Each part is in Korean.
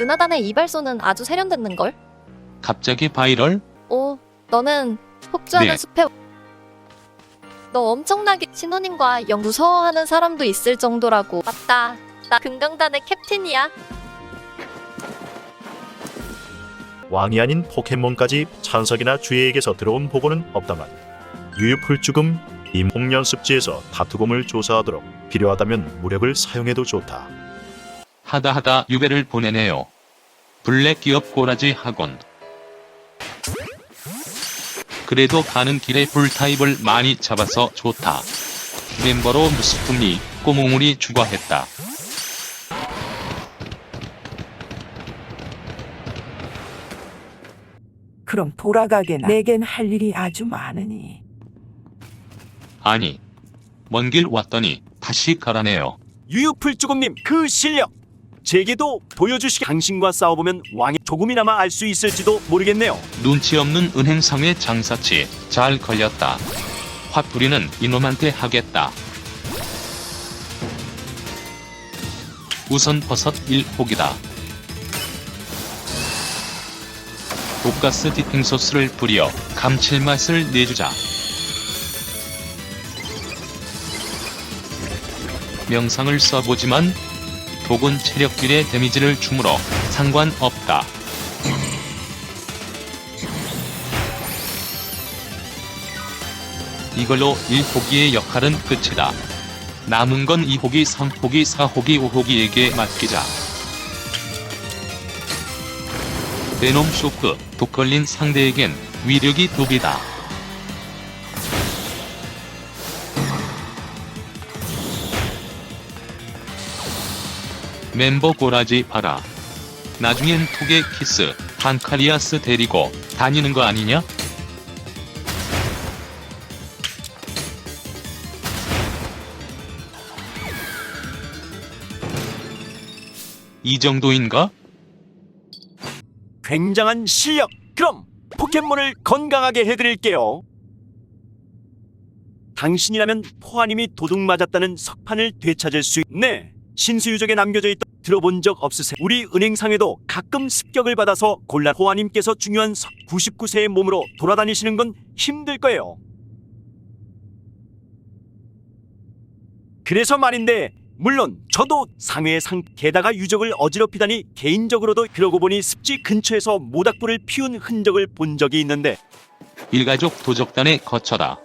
은하단의 이발소는 아주 세련됐는걸? 갑자기 바이럴? 오, 너는 폭주하는 네. 숲에 너 엄청나게 신혼님과 영 무서워하는 사람도 있을 정도라고 맞다 나 금강단의 캡틴이야 왕이 아닌 포켓몬까지 찬석이나 주애에게서 들어온 보고는 없다만 유유풀 죽음 임홍련 습지에서 다투곰을 조사하도록 필요하다면 무력을 사용해도 좋다. 하다 하다 유배를 보내네요. 블랙 기업 꼬라지 학원. 그래도 가는 길에 불타입을 많이 잡아서 좋다. 멤버로 무스품이 꼬몽울이 추가했다. 그럼 돌아가게나. 내겐 할 일이 아주 많으니. 아니, 먼 길 왔더니 다시 가라네요. 유유풀주금님 그 실력 제게도 보여주시기 당신과 싸워보면 왕이 조금이나마 알 수 있을지도 모르겠네요 눈치 없는 은행상의 장사치 잘 걸렸다. 화풀이는 이놈한테 하겠다. 우선 버섯 1폭이다. 독가스 디핑 소스를 뿌려 감칠맛을 내주자. 명상을 써보지만 독은 체력 딜의 데미지를 주므로 상관없다. 이걸로 1호기의 역할은 끝이다. 남은 건 2호기, 3호기, 4호기, 5호기에게 맡기자. 베놈 쇼크, 독 걸린 상대에겐 위력이 두비다. 멤버 고라지 봐라. 나중엔 톡의 키스, 판카리아스 데리고 다니는 거 아니냐? 이 정도인가? 굉장한 실력 그럼 포켓몬을 건강하게 해드릴게요 당신이라면 포아님이 도둑 맞았다는 석판을 되찾을 수 있네 신수유적에 남겨져 있던 들어본 적 없으세요 우리 은행상에도 가끔 습격을 받아서 곤란 포아님께서 중요한 99세의 몸으로 돌아다니시는 건 힘들 거예요 그래서 말인데 물론 저도 상회의 상 게다가 유적을 어지럽히다니 개인적으로도 그러고 보니 습지 근처에서 모닥불을 피운 흔적을 본 적이 있는데 일가족 도적단에 거쳐다.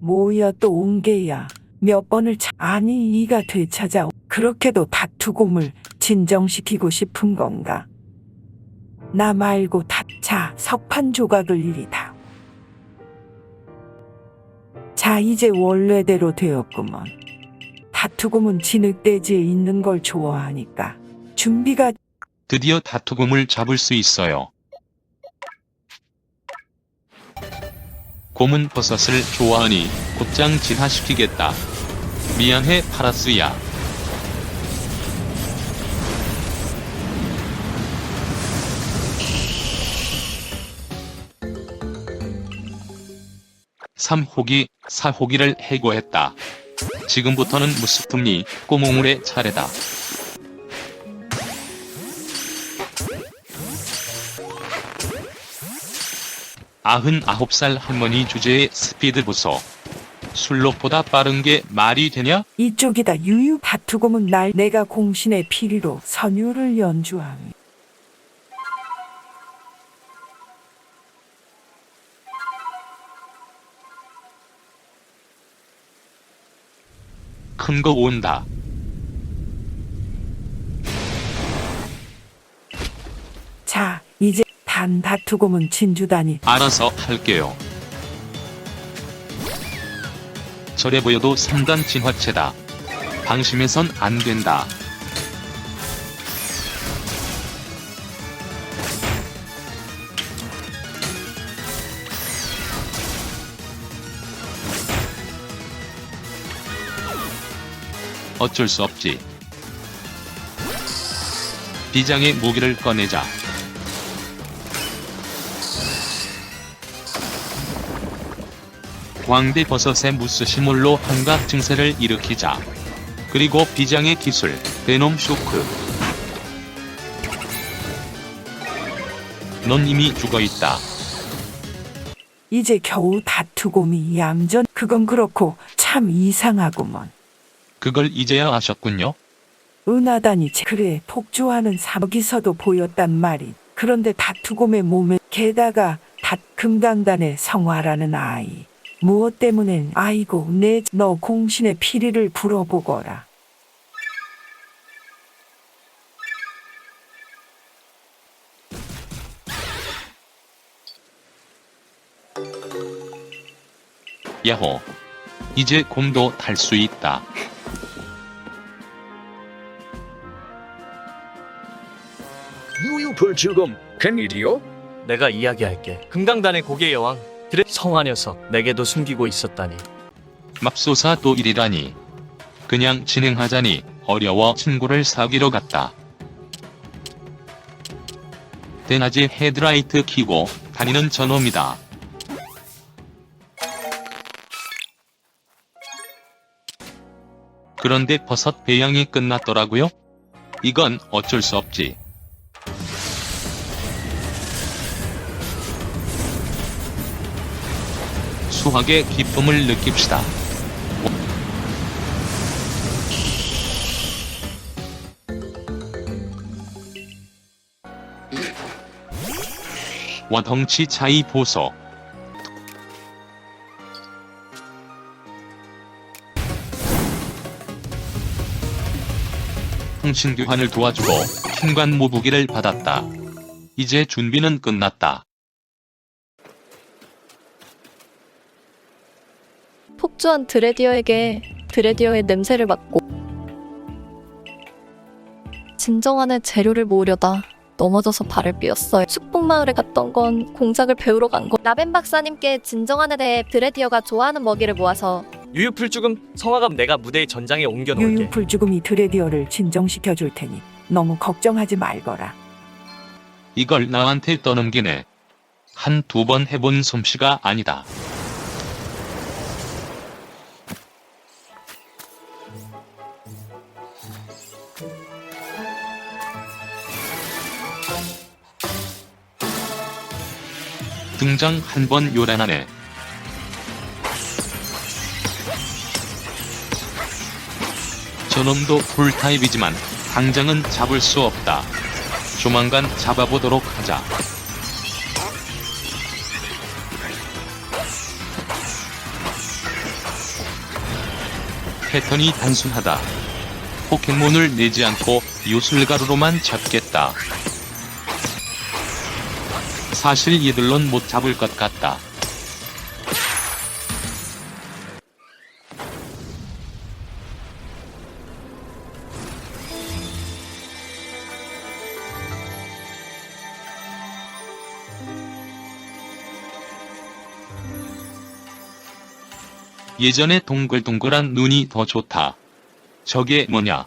뭐야 또 온 게야. 몇 번을 차... 아니 이가 되찾아. 그렇게도 다투곰을 진정시키고 싶은 건가? 나 말고 다... 자 석판 조각을 이리 다. 자 이제 원래대로 되었구먼. 다투곰은 진흙대지에 있는 걸 좋아하니까 준비가 드디어 다투곰을 잡을 수 있어요. 곰은 버섯을 좋아하니 곧장 진화시키겠다. 미안해 파라스야. 삼호기 사호기를 해고했다. 지금부터는 무스품니 꼬몽울의 차례다. 아흔 아홉 살 할머니 주제의 스피드 보소. 술록보다 빠른 게 말이 되냐? 이쪽이다 유유 다투곰은 날 내가 공신의 피리로 선율을 연주함. 큰 거 온다. 자 이제 단 다투곰은 진주다니 알아서 할게요. 저래 보여도 3단 진화체다. 방심해선 안 된다. 어쩔 수 없지. 비장의 무기를 꺼내자. 광대버섯의 무스 식물로 환각 증세를 일으키자. 그리고 비장의 기술, 베놈 쇼크. 넌 이미 죽어 있다. 이제 겨우 다투곰이 얌전 그건 그렇고 참 이상하구먼. 그걸 이제야 아셨군요. 제- 그래 폭주하는 사기서도 보였단 말이. 그런데 다투곰의 몸에 게다가 닷 금강단의 성화라는 아이. 무엇 때문에 아이고 내 너 공신의 피리를 불어보거라. 야호. 이제 곰도 탈 수 있다. 유유 불출금 큰일이요? 내가 이야기할게. 금강단의 고개 여왕 드레 성화 녀석 내게도 숨기고 있었다니. 맙소사 또 일이라니. 그냥 진행하자니 어려워 친구를 사귀러 갔다. 대낮에 헤드라이트 키고 다니는 저놈이다. 그런데 버섯 배양이 끝났더라고요? 이건 어쩔 수 없지. 수학의 기쁨을 느낍시다. 와 덩치 차이 보소. 통신 교환을 도와주고 킹관 모부기를 받았다. 이제 준비는 끝났다. 폭주한 드레디어에게 드레디어의 냄새를 맡고 진정한의 재료를 모으려다 넘어져서 발을 삐었어요. 숙북마을에 갔던 건 공작을 배우러 간 거. 라벤 박사님께 진정한에 대해 드레디어가 좋아하는 먹이를 모아서 유유풀죽음 성화갑 내가 무대의 전장에 옮겨 놓을게. 유유풀 죽음이 드레디어를 진정시켜 줄 테니 너무 걱정하지 말거라. 이걸 나한테 떠넘기네. 한 두 번 해본 솜씨가 아니다. 등장 한 번 요란하네. 저놈도 풀타입이지만 당장은 잡을 수 없다. 조만간 잡아보도록 하자. 패턴이 단순하다. 포켓몬을 내지 않고 요술가루로만 잡겠다. 사실 얘들론 못 잡을 것 같다. 예전에 동글동글한 눈이 더 좋다. 저게 뭐냐?